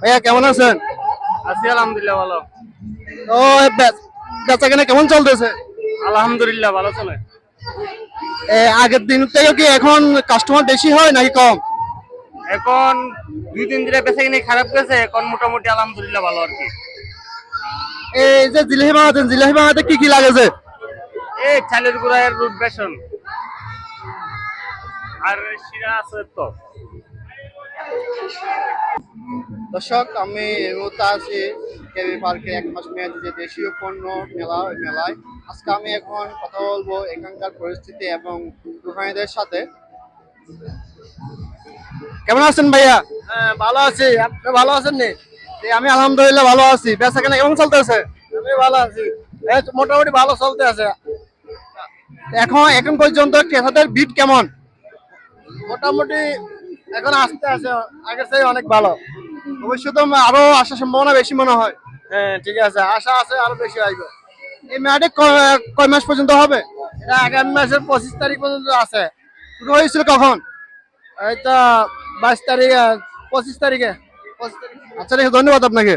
ভাইয়া কেমন আছেন? আছি আলহামদুলিল্লাহ ভালো। ও বেচা কেনে কেমন চলতেছে? আলহামদুলিল্লাহ ভালো চলে। আগের দিন থেকে কি এখন কাস্টমার বেশি হয় নাকি কম? এখন দুই তিন দিনে বেচা কিনে খারাপ গেছে এখন মোটামুটি আলহামদুলিল্লাহ ভালো আর কি। এই যে জিলাহি বানাতেন জিলাহি বানাতে কি কি লাগেছে এই চালের গুঁড়া রুট বেসন। আর শিরা আছে তো। দর্শক আমি এই মুহূর্তে আছি কেবি পার্কে এক মাস মেয়াদি যে দেশীয় পণ্য মেলা মেলায়। আজকে আমি এখন কথা বলব এখানকার পরিস্থিতি এবং দোকানিদের সাথে। কেমন আছেন ভাইয়া? হ্যাঁ ভালো আছি। আপনি ভালো আছেন নি? আমি আলহামদুলিল্লাহ ভালো আছি। বেচা কেনা কেমন চলতেছে? আমি ভালো আছি। মোটামুটি ভালো চলতে আছে। এখন এখন পর্যন্ত ক্রেতাদের ভিড় কেমন? মোটামুটি এখন আসতে আছে আগের চাই অনেক ভালো। ভবিষ্যতে আরও আসার সম্ভাবনা বেশি মনে হয়। হ্যাঁ ঠিক আছে আশা আছে আরও বেশি আসবে। এই মেয়াদে কয় মাস পর্যন্ত হবে? এটা আগামী মাসের পঁচিশ তারিখ পর্যন্ত আছে। শুরু হয়েছিল কখন? এই তো বাইশ তারিখে পঁচিশ তারিখে। আচ্ছা ঠিক আছে, ধন্যবাদ আপনাকে।